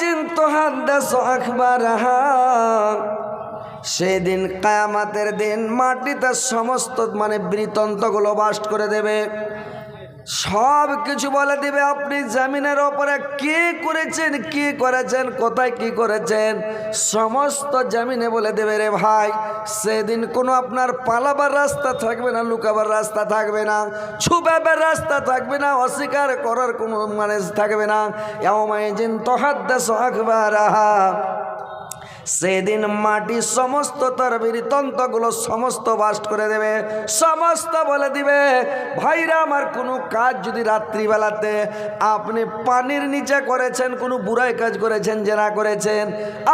জিন তো হাত দেশ আখবার সেদিন কায়ামাতের দিন মাটিতে সমস্ত মানে বৃতন্তগুলো বাস্ট করে দেবে। সব কিছু বলে দিবে, আপনি জামিনের ওপরে কি করেছেন কি করেছেন, কোথায় কি করেছেন, সমস্ত জামিনে বলে দেবে রে ভাই। সেদিন কোনো আপনার পালাবার রাস্তা থাকবে না, লুকাবার রাস্তা থাকবে না ছুপাবার রাস্তা থাকবে না, অস্বীকার করার কোনো মানে থাকবে না। এমন জিন তহাদ্দাস আহা সেদিন মাটি সমস্ত তরবির তন্ত্রগুলো সমস্ত বাস্ট করে দেবে, সমস্ত বলে দিবে, ভাইরা, আমার কোনো কাজ যদি রাত্রিবেলাতে আপনি পানির নিচে করেছেন, কোনো বুড়াই কাজ করেছেন জেনা করেছেন,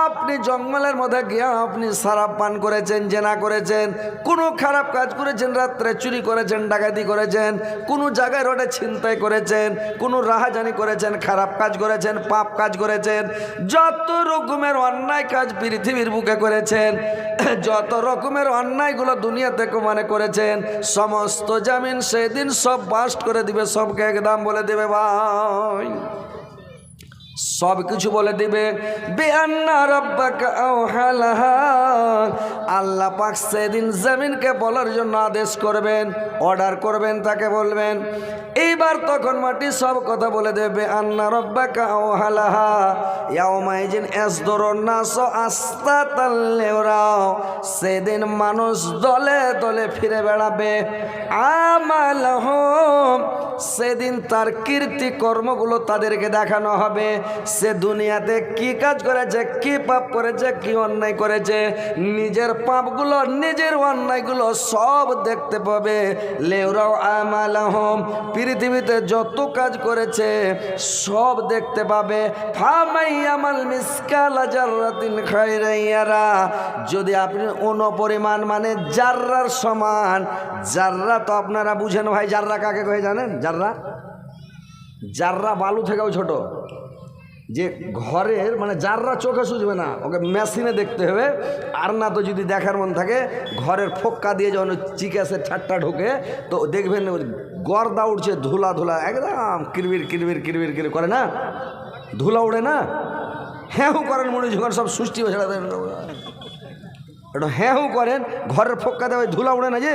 আপনি জঙ্গলের মধ্যে গিয়ে আপনি সারাপ পান করেছেন জেনা করেছেন, কোনো খারাপ কাজ করেছেন, রাত্রে চুরি করেছেন, ডাকাতি করেছেন, কোনো জায়গায় রোডে ছিনতাই করেছেন, কোনো রাহাজানি করেছেন, খারাপ কাজ করেছেন, পাপ কাজ করেছেন, যত রকমের অন্যায় কাজ পৃথিবীর বুকে করেছেন, যত রকমের অন্যায়গুলো দুনিয়াতে মানে করেছেন, সমস্ত জামিন সেদিন সব বাস্ট করে দিবে, সবকে একদম বলে দেবে, ভাই। সব কিছু বলে দিবে আল্লাহ পাক সেদিন জমিনকে বলার জন্য আদেশ করবেন, অর্ডার করবেন, তাকে বলবেন। এইবার তখন মাটি সব কথা বলে দেবে আন্না নাস আস্তাতাল্লিরাও সেদিন মানুষ দলে দলে ফিরে বেড়াবে। আমালহুম। সেদিন তার কীর্তি কর্মগুলো তাদেরকে দেখানো হবে। সে দুনিয়াতে কি কাজ করেছে, কি পাপ করেছে, কি অন্যায় করেছে, নিজের পাপগুলো, নিজের অন্যায়গুলো সব দেখতে পাবে। লেউরাও আমালাহম, পৃথিবীতে যত কাজ করেছে সব দেখতে পাবে। ফামাই আমাল মিসকালা জাররাতিন খায়রাইয়ারা যদি আপনি অনুপরিমাণ মানে জাররার সমান। জাররা তো আপনারা বুঝেন ভাই, জাররা কাকে কয়ে জানেন? জাররা? জাররা বালু থেকেও ছোট। যে ঘরের মানে যাররা চোখে সুঝবে না, ওকে মেশিনে দেখতে হবে। আর না তো যদি দেখার মন থাকে, ঘরের ফোক্কা দিয়ে যখন চিকাসে ঠাট্টা ঢোকে, তো দেখবেন গর্দা উঠছে ধুলা ধুলা, একদম কিরবির কিরবির কিরবির কির করে না? ধুলা উড়ে না? হ্যাঁ করেন মনে যখন সব সুষ্টি ছেড়ে দেন একটু হ্যাঁ করেন, ঘরের ফোক্কা দেওয়া ধুলা উড়ে না যে?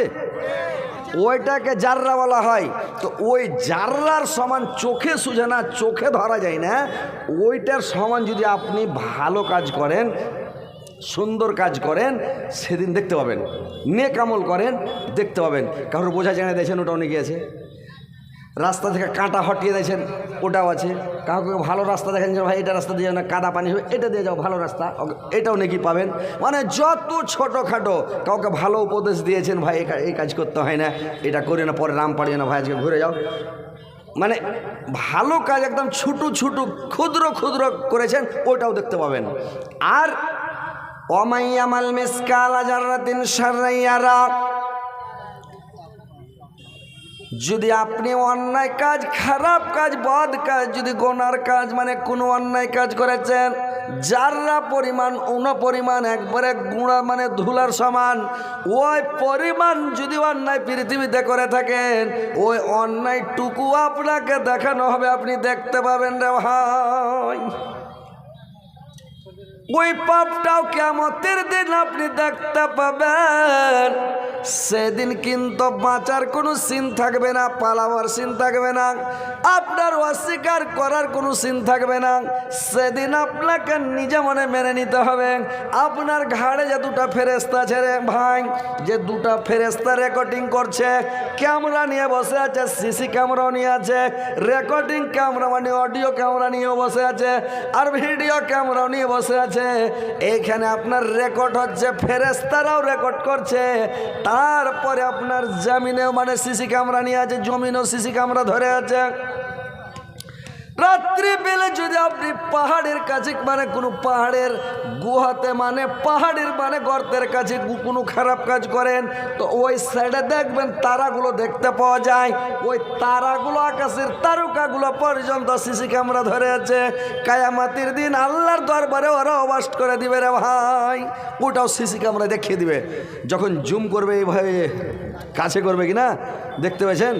ওইটাকে জাররা বলা হয়। তো ওই জাররার সমান চোখে সুঝে না, চোখে ধরা যায় না। ওইটার সমান যদি আপনি ভালো কাজ করেন, সুন্দর কাজ করেন, সেদিন দেখতে পাবেন। নেকামল করেন, দেখতে পাবেন। কারোর বোঝা জানা দিয়েছেন ওটা অনেকে আছে। রাস্তা থেকে কাঁটা হটিয়ে দিয়েছেন, ওটাও আছে। কাউকে ভালো রাস্তা দেখেন ভাই, এটা রাস্তা দিয়ে না কাদা পানি এটা দিয়ে যাও, ভালো রাস্তা এটাও নাকি পাবেন। মানে যত ছোটোখাটো কাউকে ভালো উপদেশ দিয়েছেন, ভাই এই কাজ করতে হয় না, এটা করে না, পরে রাম পাড়িয়ে না, ভাই, আজকে ঘুরে যাও। মানে ভালো কাজ একদম ছোটো ছোটো, ক্ষুদ্র ক্ষুদ্র করেছেন, ওটাও দেখতে পাবেন। আর অমাইয়ামাল মিসকাল আজারাতিন সারাইয়ারা যদি আপনি অন্যায় কাজ, খারাপ কাজ, বদ কাজ, যদি গোনার কাজ মানে কোনো অন্যায় কাজ করেছেন, যাররা পরিমাণ উন পরিমাণ একবারে গুঁড়া মানে ধুলার সমান, ওই পরিমাণ যদি অন্যায় পৃথিবীতে করে থাকেন, ওই অন্যায়টুকু আপনাকে দেখানো হবে, আপনি দেখতে পাবেন রে ভাই। ওই পাপটাও কেমতের দিন আপনি দেখতে পাবেন। সেদিন কিন্তু বাঁচার কোনো সিন থাকবে না, পালাবার সিন থাকবে না, আপনার অস্বীকার করার কোনো সিন থাকবে না। সেদিন আপনাকে নিজে মনে মেনে নিতে হবে। আপনার ঘাড়ে যে দুটা ফেরেস্তা ছেড়ে ভাই, যে দুটা ফেরেস্তা রেকর্ডিং করছে ক্যামেরা নিয়ে বসে আছে সিসি ক্যামেরাও নিয়ে আছে রেকর্ডিং ক্যামেরা মানে অডিও ক্যামেরা নিয়ে বসে আছে, আর ভিডিও ক্যামেরাও নিয়ে বসে আছে। এইখানে আপনার রেকর্ড হচ্ছে ফেরেস্তারাও রেকর্ড করছে। তারপরে আপনার জামিনেও মানে সিসি ক্যামেরা নিয়ে আছে, জমিনও সিসি ক্যামেরা ধরে আছে। রাত্রি বেলে যদি আপনি পাহাড়ের কাছে মানে কোনো পাহাড়ের গুহাতে মানে পাহাড়ের মানে গর্তের কাছে কোনো খারাপ কাজ করেন, তো ওই সাইডে দেখবেন তারাগুলো দেখতে পাওয়া যায়। ওই তারাগুলো আকাশের তারকাগুলো পর্যন্ত সিসি ক্যামেরা ধরে আছে। কায়ামাতির দিন আল্লাহর দরবারে ওরা অবাস করে দিবে রে ভাই। ওটাও সিসি ক্যামেরা দেখিয়ে দিবে। যখন জুম করবে এইভাবে কাছে করবে কি না দেখতে পেয়েছেন?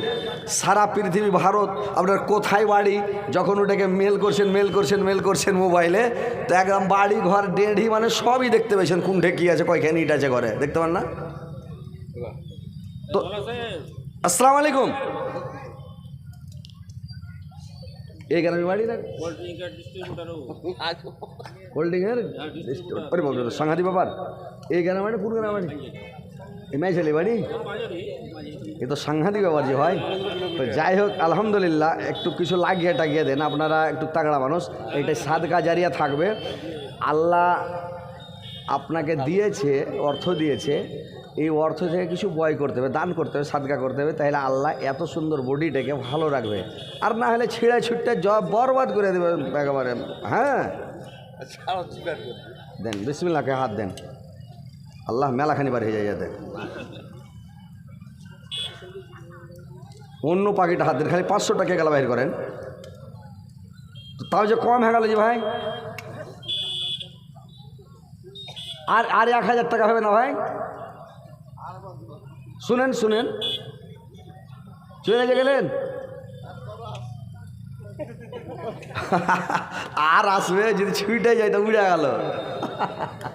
সারা পৃথিবী ভারত আপনার কোথায় বাড়ি? যখন ওটাকে মেল করছেন মেল করছেন মেল করছেন মোবাইলে তো একদম বাড়ি ঘর ডেঢি মানে সবই দেখতে পেয়েছেন কোনঠে কী আছে কয়খানি ইট আছে ঘরে দেখতে পান না? তো আসসালামু আলাইকুম। এই গ্রামের বাড়ি না? হোল্ডিং এর? সাংঘাতিক ব্যাপার। এই গ্রামে বাড়ি? কোন গ্রামে মেয়েছেলে বাড়ি? এ তো সাংঘাতিক ব্যাপার যে ভাই। তো যাই হোক আলহামদুলিল্লাহ একটু কিছু লাগিয়ে টাগিয়ে দেন। আপনারা একটু তাগড়া মানুষ। এইটাই সাদকা জারিয়া থাকবে। আল্লাহ আপনাকে দিয়েছে অর্থ দিয়েছে। এই অর্থ থেকে কিছু বয় করতে হবে দান করতে হবে সাদকা করতে হবে। তাহলে আল্লাহ এত সুন্দর বডিটাকে ভালো রাখবে। আর না হলে ছিঁড়ে ছুটতে জব বরবাদ করে দেবে একেবারে। হ্যাঁ? দেন বিসমিল্লাহকে হাত দেন। আল্লাহ মেলাখানি বার হয়ে যায় যাতে অন্য পাখিটা হাত দেন খালি পাঁচশো টাকা গেলা বাইর করেন। তাও যে কম হয়ে গেল যে ভাই। আর আর এক হাজার টাকা হবে না ভাই। শুনেন শুনেন। চলে গেলেন? আর আসবে, যদি ছুটে যায় তো উড়ে গেল।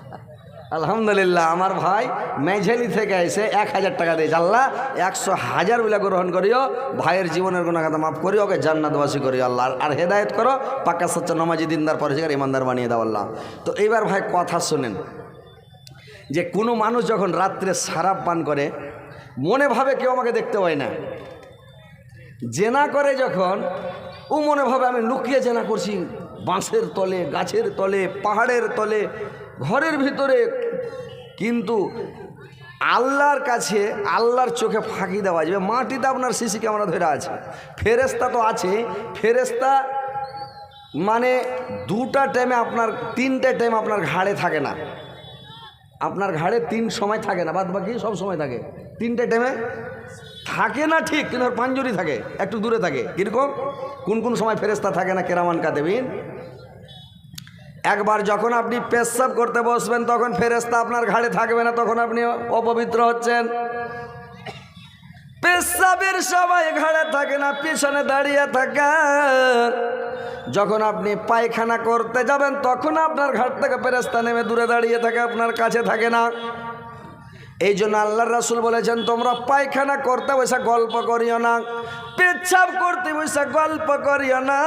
আলহামদুলিল্লাহ, আমার ভাই মেঝেলি থেকে এসে এক হাজার টাকা দিয়েছে। আল্লাহ, একশো হাজার বিলা গ্রহণ করিও, ভাইয়ের জীবনের কথা মাফ করিও, ওকে জান্নাতবাসী করিও আল্লাহ। আর হেদায়ত করো পাক্কা সচ্চা নমাজি দিনদার পরিষ্কার ইমানদার বানিয়ে দাও আল্লাহ। তো এইবার ভাই কথা শোনেন, যে কোনো মানুষ যখন রাত্রে সারাপ পান করে, মনে ভাবে কেউ আমাকে দেখতে পায় না। জেনা করে যখন, ও মনে ভাবে আমি লুকিয়ে জেনা করছি, বাঁশের তলে, গাছের তলে, পাহাড়ের তলে ঘরের ভিতরে কিন্তু আল্লাহর কাছে, আল্লাহর চোখে ফাঁকি দেওয়া যাবে। মাটিতে আপনার সিসি ক্যামেরা ধরে আছে। ফেরেস্তা তো আছে ফেরেস্তা মানে দুটা টাইমে আপনার, তিনটে টাইম আপনার ঘাড়ে থাকে না। আপনার ঘাড়ে তিন সময় থাকে না বাদ বাকি সব সময় থাকে। তিনটে টাইমে থাকে না ঠিক, কিন্তু পাঞ্জুরি থাকে, একটু দূরে থাকে। কীরকম? কোন কোন সময় ফেরেস্তা থাকে না, কেরামান কাতেবিন একবার যখন আপনি পেশাব করতে বসবেন, তখন ফেরেস্তা আপনার ঘাড়ে থাকবে না, তখন আপনি অপবিত্র হচ্ছেন। পেশাবের সবাই ঘাড়ে থাকে না, পিছনে দাঁড়িয়ে থাকেন যখন আপনি পায়খানা করতে যাবেন, তখন আপনার ঘাট থেকে পেরেস্তা নেমে দূরে দাঁড়িয়ে থাকে, আপনার কাছে থাকে না। এই জন্য আল্লাহ রাসুল বলেছেন, তোমরা পায়খানা করতে বসে গল্প করিও না, পেচ্ছাপ করতে বসে গল্প করিও না।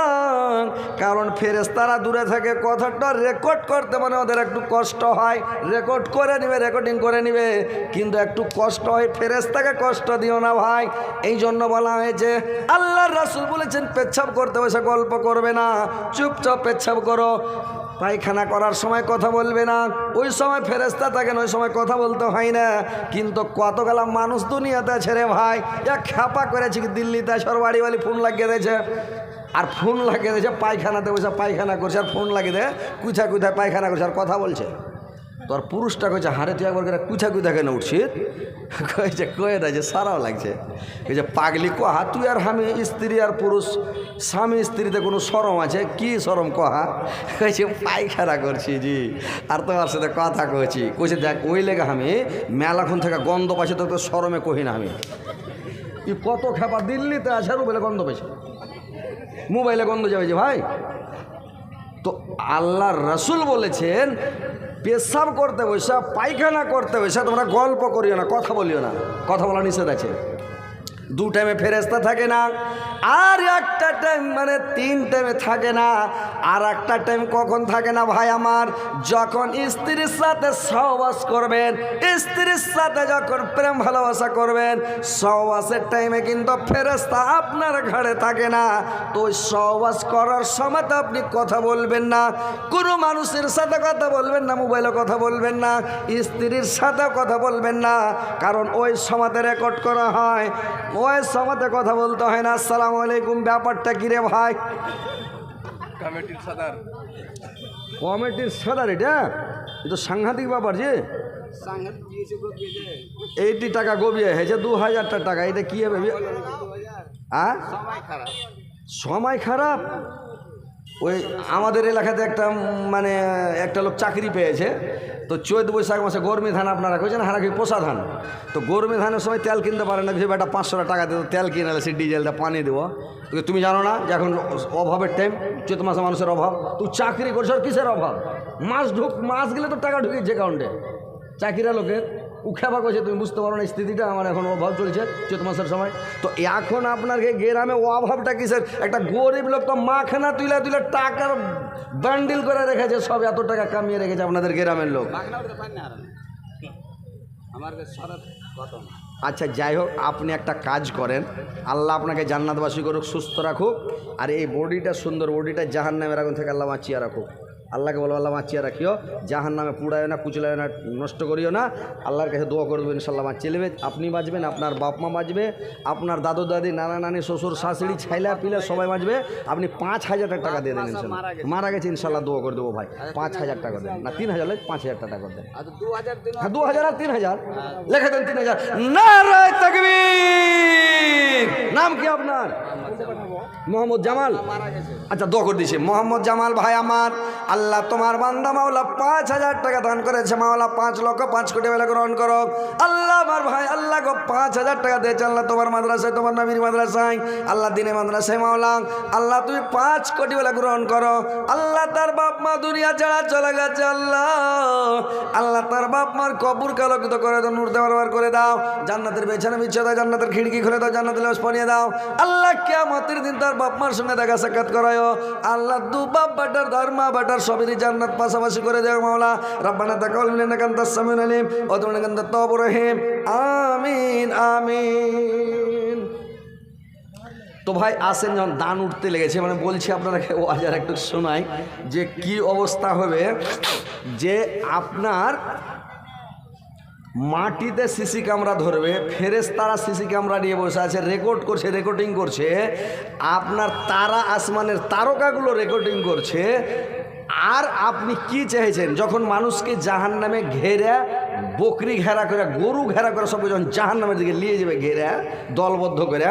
কারণ ফেরেস্তারা দূরে থেকে কথাটা রেকর্ড করতে মানে ওদের একটু কষ্ট হয়। রেকর্ড করে নিবে রেকর্ডিং করে নিবে। কিন্তু একটু কষ্ট হয় ফেরেস্তাকে কষ্ট দিও না ভাই। এই জন্য বলা হয়েছে, আল্লাহর রাসুল বলেছেন, পেচ্ছাপ করতে বসে গল্প করবে না। চুপচাপ পেচ্ছাপ করো। পায়খানা করার সময় কথা বলবে না। ওই সময় ফেরেস্তা থাকেন ওই সময় কথা বলতে হয় না। কিন্তু কতগুলা মানুষ দুনিয়াতে ছেড়ে ভাই? এক খ্যাপা করেছে দিল্লিতে সর বাড়ি বাড়ি ফোন লাগিয়ে দিয়েছে। আর ফোন লাগিয়ে দিয়েছে, পায়খানাতে বসে পায়খানা করছে, আর ফোন লাগিয়ে দেয় কুথায় কুথায় পায়খানা করছে, আর কথা বলছে। তোর পুরুষটা কইছে, হারে তুই একবার করে কুথা কুথা কেন উঠছিস? কয়েছে কয়ে না যে সারাও লাগছে। এই যে পাগলি কহা? তুই আর আমি, স্ত্রী আর পুরুষ, স্বামী স্ত্রীতে কোনো সরম আছে? কি সরম কহা? কয়েছে পায়খানা করছি জি, আর তোমার সাথে কথা কয়েছি কইছে, দেখ, ওই লেগে আমি মেলাখন থেকে গন্ধ পাইছে তোর সরমে কহি না আমি। ই কত খেপা দিল্লিতে আছে আর বলে গন্ধ পাইছে? মোবাইলে গন্ধ যাবে যে ভাই? তো আল্লাহর রসুল বলেছেন পেশাব করতে বসে, পায়খানা করতে বসে, তোমরা গল্প করিও না, কথা বলিও না। কথা বলা নিষেধ আছে। দু টাইমে ফেরেস্তা থাকে না, আর একটা টাইম মানে তিন টাইমে থাকে না, আর একটা টাইম কখন থাকে না ভাই আমার? যখন স্ত্রীর সাথে সহবাস করবেন, স্ত্রীর সাথে যখন প্রেম ভালোবাসা করবেন, সহবাসের টাইমে কিন্তু ফেরেস্তা আপনার ঘাড়ে থাকে না। তো সহবাস করার সময় তো আপনি কথা বলবেন না, কোনো মানুষের সাথে কথা বলবেন না মোবাইলে কথা বলবেন না, স্ত্রীর সাথে কথা বলবেন না, কারণ ওই সমাতে রেকর্ড করা হয়। ওই সময়তে কথা বলতে হয় না। আসসালামু আলাইকুম ব্যাপারটা কিরে ভাই? কমিটির সাদার। কমিটির সাদার এটা? এটা সাংঘাতিক ব্যাপার যে। এইটি টাকা গবিয়ে হয়েছে দু হাজারটা টাকা। এটা কি হবে? আ খারাপ। সময় খারাপ? ওই আমাদের এলাকাতে একটা মানে একটা লোক চাকরি পেয়েছে। তো চৈত বৈশাখ মাসে গরমি ধান আপনারা কইছেন, হারা কি পোষা ধান। তো গরমি ধানের সময় তেল কিনতে পারে না একটা পাঁচশো টাকা দিত তেল কিনে সে ডিজেলটা পানি দেবো। তুমি জানো না, যে এখন অভাবের টাইম চৈত মাসে মানুষের অভাব। তুই চাকরি করছ আর কিসের অভাব? মাস ঢুক, মাস গেলে তো টাকা ঢুকেছে অ্যাকাউন্টে চাকরিরা লোকের। উখাবা করছে তুমি বুঝতে পারো না স্থিতিটা আমার এখন অভাব চলছে চৈত মাসের সময়। তো এখন আপনার গ্রামে অভাবটা কিসের একটা গরিব লোক তো মাখানা তুলে তুলে টাকার বান্ডিল করে রেখেছে সব এত টাকা কামিয়ে রেখেছে আপনাদের গ্রামের লোক। আচ্ছা যাই হোক আপনি একটা কাজ করেন। আল্লাহ আপনাকে জান্নাতবাসী করুক সুস্থ রাখুক আর এই বডিটা সুন্দর বডিটা জাহান নামের আগুন থেকে আল্লাহ বাঁচিয়ে রাখুক। আল্লাহকে বলো আল্লাহ বাঁচিয়ে রাখিও। জাহান নামে পুড়ায় না কুচলায় না নষ্ট করিও না। আল্লাহর কাছে দোয়া করবে ইনশাল্লাহ বাঁচিয়ে নেবে। আপনি বাঁচবেন আপনার বাপ মা বাঁচবে আপনার দাদু দাদি নানা নানি শ্বশুর শাশুড়ি ছাইলা পিলা সবাই বাঁচবে। আপনি পাঁচ হাজার টাকা দিয়ে দেবেন মারা গেছে। ইনশাল্লাহ দোয়া করে দেবো ভাই। পাঁচ হাজার টাকা দেন। না তিন হাজার পাঁচ হাজার টাকা করে দেন হ্যাঁ দু হাজার আর তিন হাজার। লেখে দেন তিন হাজার। নারায় তাকবীর। নাম কি আপনার? মোহাম্মদ জামাল। আচ্ছা দোয়া করে দিয়েছে মোহাম্মদ জামাল ভাই আমার আল্লাহ, তোমার বান্দা মাওলা পাঁচ হাজার টাকা দান করেছে। মাওলা, পাঁচ লক্ষ পাঁচ কোটি বেলা গ্রহণ করো আল্লাহ আমার ভাই, আল্লাহ গো, পাঁচ হাজার টাকা দিয়েছে আল্লাহ তোমার মাদ্রাসায়, তোমার নবীর মাদ্রাসায়। আল্লাহ দিনে মাদ্রাসায়, মাওলা। আল্লাহ, তুমি পাঁচ কোটি বেলা গ্রহণ করো। আল্লাহ তার বাপ মা দুনিয়া ছাড়া চলে গেছে, আল্লাহ। আল্লাহ তার বাপ মার কবুর কালকিত করে দাও, নূর দেওয়ার করে দাও। জান্নাতের বেছানা বিছিয়ে দাও, জান্নাতের খিড়কি খুলে দাও, জান্নাতের লাশ পানিয়ে দাও। আল্লাহ কেমতের দিন তার বাপ মার সঙ্গে দেখা সাক্ষাৎ করায়। আল্লাহ দু বাপ বাটার ধর্মা বাটার সবেরই জান্নাত পাশাপাশি করে দেও মাওলা। রাব্বানা তাকাল মিনানা কান্তাস সামিউল আলিম। তুমনা কান্তাত তাওয়াবুর রহিম। আমিন আমিন। তো ভাই, আসেন যখন দান উঠতে লেগেছে মানে বলছি আপনারাকে ও আজ আর একটু শোনাই যে কি অবস্থা হবে যে আপনার মাটিতে সিসি ক্যামেরা ধরবে ফেরেস তারা সিসি ক্যামেরা নিয়ে বসে আছে রেকর্ড করছে রেকর্ডিং করছে, আপনার তারা আসমানের তারকাগুলো রেকর্ডিং করছে আর আপনি কি চেয়েছেন যখন মানুষকে জাহান নামে ঘেরা, বকরি ঘেরা করে, গরু ঘেরা করে সব যখন জাহান নামের দিকে নিয়ে যাবে, ঘেরা, দলবদ্ধ করে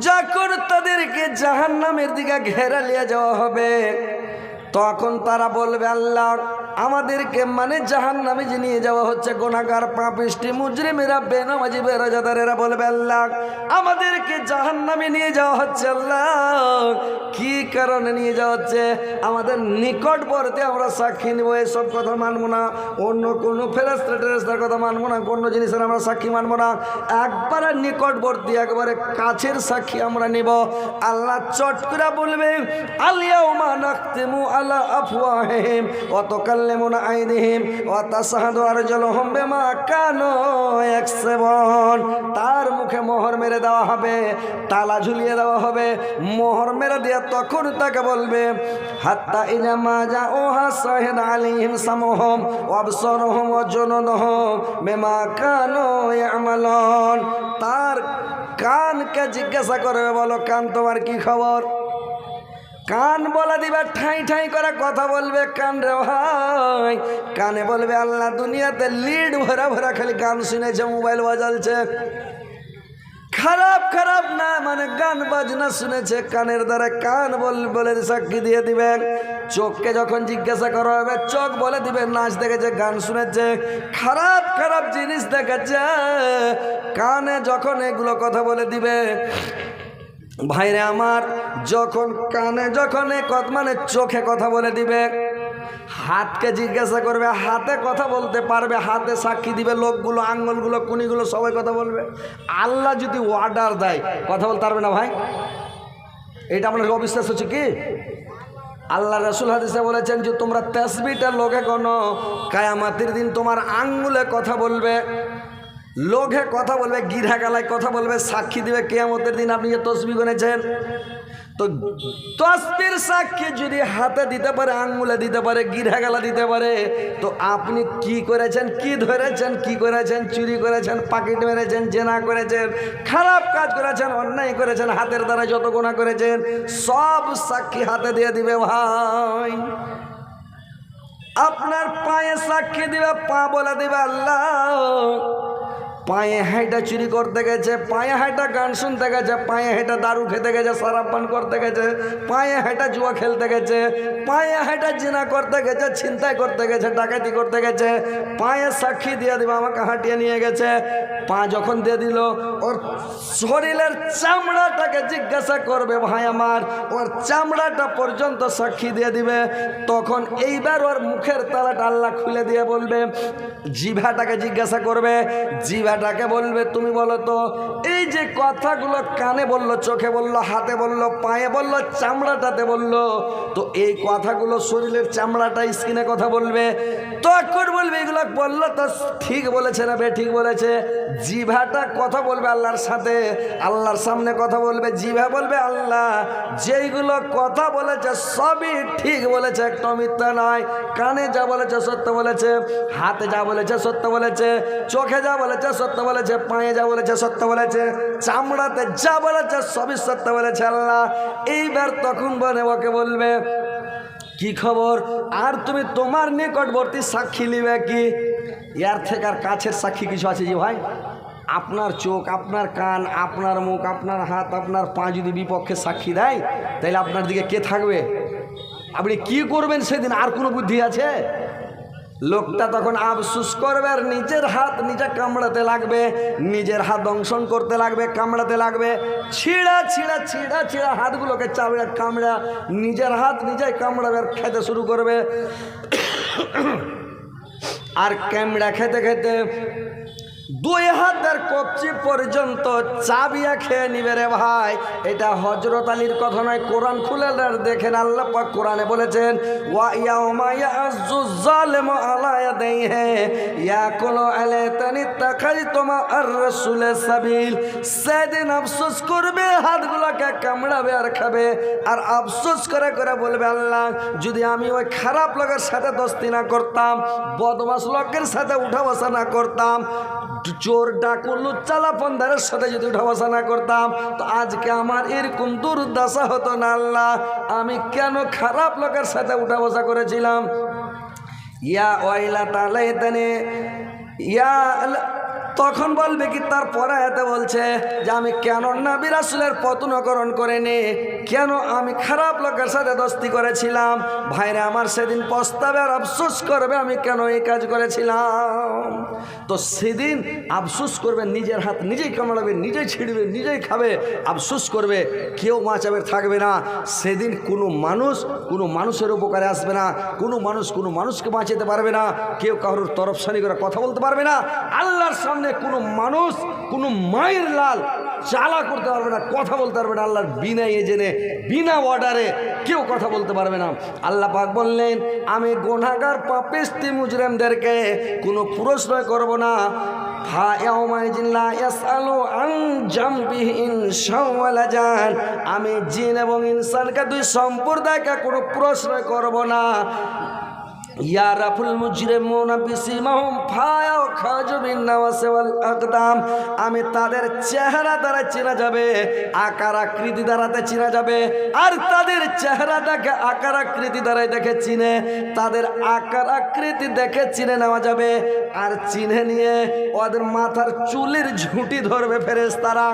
যখন তাদেরকে জাহান নামের দিকে ঘেরা নিয়ে যাওয়া হবে। তখন তারা বলবে, আল্লাহ আমাদেরকে মানে জাহান নামে যে নিয়ে যাওয়া হচ্ছে গোনাগার পাপিষ্টি মুজরিমেরা, বেনামাজি, বেরাজাদারেরা বলবে, আল্লাহ, আমাদেরকে জাহান নামে নিয়ে যাওয়া হচ্ছে, আল্লাহ। কি কারণে নিয়ে যাওয়া হচ্ছে? আমাদের নিকটবর্তী আমরা সাক্ষী নেব এসব কথা মানবো না। অন্য কোনো ফেরাস্তা কথা মানবো না, কোনো জিনিসের আমরা সাক্ষী মানবো না। একবারে নিকটবর্তী, একবারে কাছের সাক্ষী আমরা নিব। আল্লাহ চট করে বলবে আলিয়া উমা নাখতিমু আলা আফওয়াহিম ওয়া তুকাল্লিমুনা আইদিহিম ওয়া তাশহাদু আরজুলুহুম বিমা তার মুখে মোহর মেরে দেওয়া হবে, তালা ঝুলিয়ে দেওয়া হবে, মোহর মেরে দিয়ে তখন তাকে বলবে, হাত্তা ইজা মা যা ওহা শাহিদ আলাইহিম সামুহুম ওয়া আবসারুহুম ওয়া জুনুদুহুম বিমা কানু ইয়ামালুন। তার কানকে জিজ্ঞাসা করবে, বলো কান তোমার কি খবর? কান বলে দিবে, ঠাঁই ঠাঁই করে কথা বলবে কান রে ভাই। কানে বলবে, আল্লাহ দুনিয়াতে লিড ভরা ভরা খালি গান শুনেছে, মোবাইল বাজালছে। খারাপ খারাপ না মানে গান বাজনা শুনেছে, কানের দ্বারা কান বল সাক্ষী দিয়ে দিবেন চোখকে যখন জিজ্ঞাসা করা হবে, চোখ বলে দিবে, নাচ দেখেছে, গান শুনেছে। খারাপ খারাপ জিনিস দেখেছে। কানে যখন এগুলো কথা বলে দিবে ভাইরে আমার, যখন কানে যখন কত- মানে চোখে কথা বলে দিবে, হাতকে জিজ্ঞাসা করবে, হাতে কথা বলতে পারবে, হাতে সাক্ষী দিবে, লোকগুলো, আঙ্গুলগুলো, কুনিগুলো সবাই কথা বলবে। আল্লাহ যদি অর্ডার দেয়, কথা বলতে পারবে না ভাই? এটা আপনার অবিশ্বাস হচ্ছে কি? আল্লাহ রসুল হাদিসে বলেছেন যে, তোমরা তেসবিটা লোকে কোনো কায়ামাতির দিন তোমার আঙ্গুলে কথা বলবে। লোকে কথা বলবে গিরা গালায় কথা বলবে, সাক্ষী দিবে, কেয়ামতের দিন আপনি যে তসবি গনেছেন। তো তসবির সাক্ষী যদি হাতে দিতে পারে, আঙ্গুলে দিতে পারে গিরা গালা দিতে পারে, তো আপনি কি করেছেন, কি ধরেছেন, কি করেছেন, চুরি করেছেন, পাকিট মেরেছেন, জেনা করেছেন, খারাপ কাজ করেছেন, অন্যায় করেছেন, হাতের দ্বারা যত গোনা করেছেন, সব সাক্ষী হাতে দিয়ে দিবে ভাই। আপনার পায়ে সাক্ষী দিবে, পা বলে দিবে আল্লাহ। পায়ে হাইটা চুরি করতে গেছে, পায়ে হাইটা গান শুনতে গেছে, পায়ে হাইটা দারু খেতে গেছে সারাপ পান করতে গেছে, পায়ে হাইটা জুয়া খেলতে গেছে, পায়ে হাইটা জিনা করতে গেছে, ছিনতাই করতে গেছে, ডাকাতি করতে গেছে, পায়ে সাক্ষী দিয়ে দিবে, আমাকে হাঁটিয়ে নিয়ে গেছে। পা যখন দিয়ে দিল, ওর শরীরের চামড়াটাকে জিজ্ঞাসা করবে, ভাই আমার, ওর চামড়াটা পর্যন্ত সাক্ষী দিয়ে দিবে। তখন এইবার ওর মুখের তালাটা আল্লাহ খুলে দিয়ে বলবে জিভাটাকে জিজ্ঞাসা করবে জিভাটাকে বলবে, তুমি বলো তো, এই যে কথাগুলো কানে বলল, চোখে বলল, হাতে বলল, পায়ে বলল, চামড়াটাতে বলল, তো এই কথাগুলো শরীরের চামড়াটা স্কিনে কথা বলবে, তখন বলবে, এগুলো বলল তো ঠিক বলেছে না বে, ঠিক বলেছে। জিভাটা কথা বলবে আল্লাহর সাথে, আল্লাহর সামনে কথা বলবে, জিভা বলবে, আল্লাহ, যেইগুলো কথা বলেছে সবই ঠিক বলেছে, একটা মিথ্যা নয়। কানে যা বলেছে সত্য বলেছে, হাতে যা বলেছে সত্য বলেছে, চোখে যা বলেছে সত্য বলেছে, পায়ে যা বলেছে, সত্য বলেছে, চামড়াতে যা বলেছে, সবই সত্য বলেছে আল্লাহ। এইবার তখন বলে ওকে বলবে, কি খবর? আর তুমি তোমার নিকটবর্তী সাক্ষী নিবে কি? ইয়ার থেকে আর কাছের সাক্ষী কিছু আছে যে ভাই? আপনার চোখ, আপনার কান, আপনার মুখ, আপনার হাত, আপনার পা যদি বিপক্ষে সাক্ষী দেয়, তাহলে আপনার দিকে কে থাকবে? আপনি কি করবেন সেদিন? আর কোনো বুদ্ধি আছে? লোকটা তখন আফসুস করবে আর নিজের হাত নিজে কামড়াতে লাগবে নিজের হাত দংশন করতে লাগবে কামড়াতে লাগবে। ছিঁড়া ছিঁড়া ছিঁড়া ছিঁড়া হাতগুলোকে চাবড়া কামড়া নিজের হাত নিজে কামড়াবে আর খেতে শুরু করবে। আর ক্যামড়া খেতে খেতে দুই হাতের কবচি পর্যন্ত চাবিয়া খেয়ে নিবে রে ভাই। এটা হজরত আলীর কথা নয়, কোরআন খুলে দেখেন আল্লাহ পাক কোরআনে বলেছেন সেদিন আফসোস করবে, হাতগুলোকে কামড়াবে আর খাবে, আর আফসোস করে করে বলবে, আল্লাহ, যদি আমি ওই খারাপ লোকের সাথে দোস্তি না করতাম বদমাস লোকের সাথে উঠা বসা না করতাম চোর ডাকু চালা পন্দারের সাথে যদি উঠা না করতাম, তো আজকে আমার এরকম দুর্দশা হতো না আল্লাহ। আমি কেন খারাপ লোকের সাথে উঠা বসা করেছিলাম? ইয়া ওয়াইলা তালাইতানে ইয়া তখন বলবে কি, তার পরায়াতে বলছে যে, আমি কেন নাবি রাসুলের পতনকরণ করে নে কেন আমি খারাপ লোকের সাথে দোস্তি করেছিলাম? ভাইরা, আমার সেদিন পস্তাবে আর আফসোস করবে, আমি কেন এই কাজ করেছিলাম? তো সেদিন আফসোস করবে, নিজের হাত নিজেই কামড়াবে, নিজেই ছিঁড়বে, নিজেই খাবে, আফসোস করবে, কেউ বাঁচাবে থাকবে না। সেদিন কোনো মানুষ, কোনো মানুষের উপকারে আসবে না। কোনো মানুষ কোনো মানুষকে বাঁচাতে পারবে না। কেউ কারোর তরফসানি করে কথা বলতে পারবে না। আল্লাহর সামনে কোনো মানুষ, কোনো মায়ের লাল চালা করতে পারবে না, কথা বলতে পারবে না। আল্লাহর বিনা এজেনে বিনা অর্ডারে কেউ কথা বলতে পারবে না। আল্লাহ পাক বললেন, আমি গোনাগার পাপিস্তি মুজরেমদেরকে কোনো প্রশ্ন করব না। আমি জিন এবং ইনসানকে, দুই সম্প্রদায়কে কোনো প্রশ্ন করব না। আমি তাদের চেহারা দ্বারা চেনা যাবে, আকার আকৃতি দ্বারাতে চেনা যাবে, আর তাদের চেহারাটাকে আকার আকৃতি দ্বারাই দেখে চিনে। তাদের আকার আকৃতি দেখে চিনে নেওয়া যাবে, আর চিনে নিয়ে ওদের মাথার চুলের ঝুঁটি ধরবে ফেরেস তারা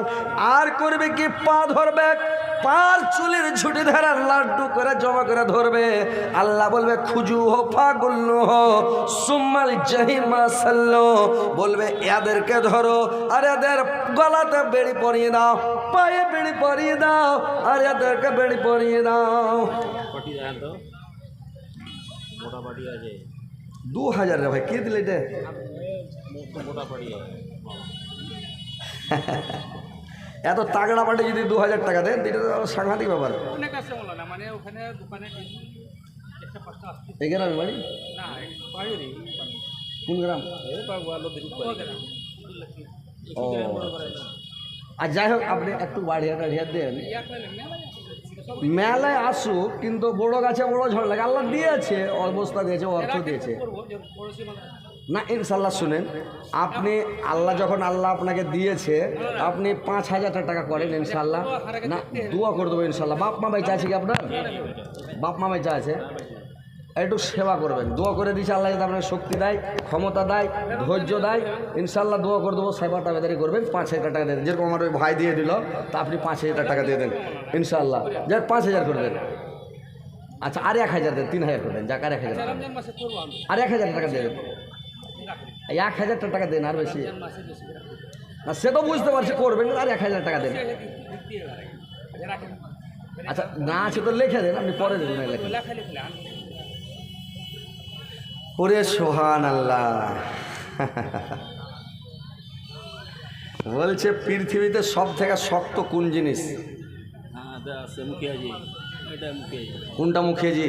আর করবে কি? পা ধরবে। পার চুলের ঝুঁটি ধরে লাড্ডু করে জমা করে ধরবে। আল্লাহ বলবে, খুজু হো ফাগুল্লু হো সুম্মাল জাহিমা বলবে, এদেরকে ধরো, আর এদের গলাতে বেড়ি পরিয়ে দাও, পায়ে বেড়ি পরিয়ে দাও, আর এদেরকে বেড়ি পরিয়ে দাও। দু হাজার রে ভাই, কে দিলে এটা? এত তাগড়া পাটে যদি দু হাজার টাকা দেন সাংঘাতিক ব্যাপার। মানে ওখানে কিছু একটা পাঁচটা আসতে এই গ্রামে বাড়ি? কোন গ্রাম? এই বাবু আলো দিন ও আর যাই হোক আপনি একটু বাড়িয়া টাড়িয়া দেন মেলায় আসুক কিন্তু বড় গাছে বড় ঝড় লাগে। আল্লাহ দিয়েছে অবস্থা দিয়েছে অর্থ দিয়েছে। না। ইনশাল্লাহ শুনেন আপনি আল্লাহ যখন আল্লাহ আপনাকে দিয়েছে আপনি পাঁচ হাজার টাকা করেন ইনশাল্লাহ। না দোয়া করে দেবো ইনশাল্লাহ। বাপ মা বেঁচে আছে কি আপনার? বাপ মা বেঁচে আছে একটু সেবা করবেন। দোয়া করে দিচ্ছে আল্লাহ যাতে আপনাকে শক্তি দেয়, ক্ষমতা দেয়, ধৈর্য দেয়। ইনশাল্লাহ দোয়া করে দেবো, সেবা টাকাদারি করবেন, পাঁচ হাজার টাকা দিয়ে দেন। যেরকম আমার ওই ভাই দিয়ে দিল, তা আপনি পাঁচ হাজার টাকা দিয়ে দেন ইনশাল্লাহ যার পাঁচ হাজার করে দেন। আচ্ছা আর এক হাজার দেন, তিন হাজার করে দেন, যাক, আর এক হাজার আর এক হাজার টাকা এই এক হাজার টাকা দেন, আর বেশি। না, সে তো বুঝতে পারছি, করবেন, আর এক হাজার টাকা দেন। আচ্ছা না আছে তো লিখে দেন, আপনি পরে দেবেন লেখা ওরে সোহান আল্লাহ বলছে পৃথিবীতে সব থেকে শক্ত কোন জিনিস? কোনটা মুখিয়াজি?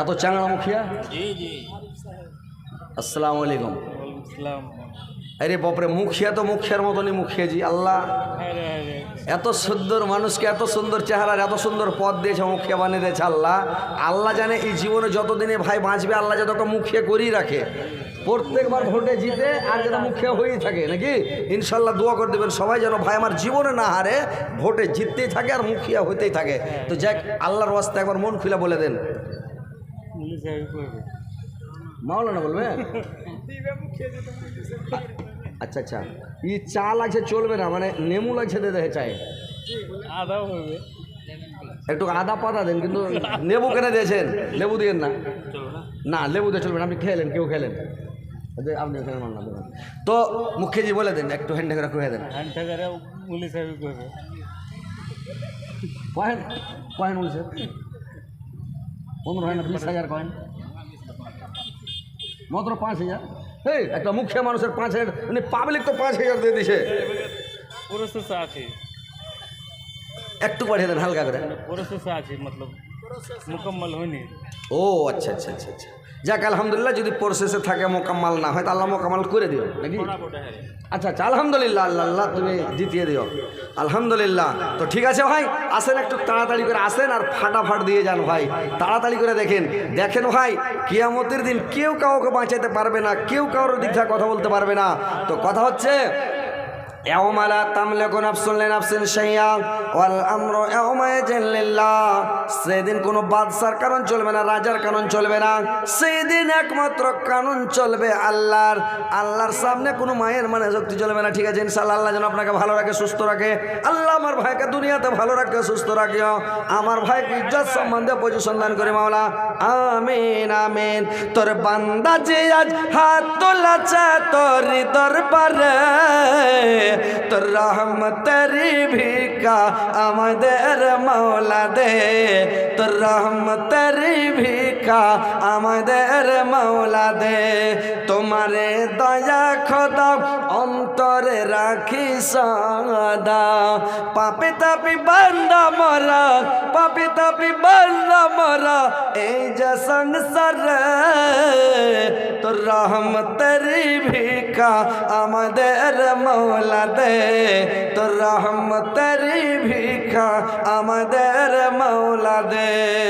এত চাংড়া মুখিয়া? আসসালামু আলাইকুম। আরে বাপরে মুখিয়া তো মুখিয়ার মতনই মুখিয়াজি আল্লাহ। এত সুন্দর মানুষকে এত সুন্দর চেহারার এত সুন্দর পথ দিয়েছে মুখিয়া বানিয়ে দিয়েছে আল্লাহ। আল্লাহ জানে এই জীবনে যতদিনে ভাই বাঁচবে আল্লাহ যত মুখিয়া করেই রাখে। প্রত্যেকবার ভোটে জিতে আর যেন মুখিয়া হয়েই থাকে নাকি? ইনশাল্লাহ দোয়া করে দেবেন সবাই যেন ভাই আমার জীবনে না হারে ভোটে জিততেই থাকে আর মুখিয়া হইতেই থাকে। তো যাক আল্লাহর ওয়াস্তে একবার মন খুলে বলে দেন। মাওলানা বলবে? আচ্ছা আচ্ছা। ই চা লাগছে চলবে না মানে নেমু লাগছে দে দেখে চায়। আদাও হবে। একটু আদা পাতা দেন কিন্তু লেবু কেন দিয়েছেন? লেবু দিয়েন না। না। না লেবু দিয়ে চলবেন আপনি খেলেন কেউ খেলেন। আপনি খেলেন না তো মুখ্যজি বলে দেন একটু হ্যান্ডে করে খুঁয়ে দেন। হ্যান্ড পুলিশ কয়েন কয়েন বলছে। পনেরো হয় না বিশ হাজার কয়েন। মাত্র পাঁচ হাজার। এই একটা মুখ্য মানুষের পাঁচ হাজার মানে পাবলিক তো পাঁচ হাজার দিয়ে দিছে। একটু পাঠিয়ে দেন হালকা করে। প্রসেস আছে মতলব মুকম্মল হয়নি। ও আচ্ছা আচ্ছা আচ্ছা আচ্ছা। যাক, আলহামদুলিল্লাহ, যদি প্রসেসে থাকে মোকাম্মাল, না হয় তো আল্লাহ মোকাম্মাল করে দিও, নাকি? আচ্ছা আচ্ছা আলহামদুলিল্লাহ, আল্লাহ আল্লাহ, তুমি জিতিয়ে দিও। আলহামদুলিল্লাহ, তো ঠিক আছে ভাই, আসেন একটু তাড়াতাড়ি করে, আসেন আর ফাটাফাট দিয়ে যান ভাই, তাড়াতাড়ি করে দেখেন। দেখেন ভাই, কিয়ামতের দিন কেউ কাউকে বাঁচাতে পারবে না, কেউ কারোর দিক থেকে কথা বলতে পারবে না। তো কথা হচ্ছে يوم لا تملك نفس لنفس شيئا والامر يومئذ لله সেদিন কোনো বাদশার কারণ চলবে না রাজার কারণ চলবে না সেদিন একমাত্র কানুন চলবে আল্লাহর আল্লাহর সামনে কোনো মায়ের মানে শক্তি চলবে না ঠিক আছে ইনশাআল্লাহ আল্লাহ যেন আপনাকে ভালো রাখে সুস্থ রাখে আল্লাহ আমার ভাইকে দুনিয়াতে ভালো রাখে সুস্থ রাখিও আমার ভাইকে ইজ্জত সম্বন্ধে পজিশন দান করে মাওলা আমিন আমিন তোর বান্দা যে আজ হাত তোলাছে তোর দরবারে তোর রহমতেরি ভিকা আমাদের মাওলা দে তোর রহমতেরি ভিকা আমাদের মাওলা দে তোমারে দয়া খোদা অন্তরে রাখি সদা পাপি তাপি বান্দা মরা পাপি তাপি বান্দা মরা এই যে সংসার তোর রহমতেরি ভিকা আমাদের মৌলা দে তোর রহমতের ভিক্ষা আমাদের মৌলা দে।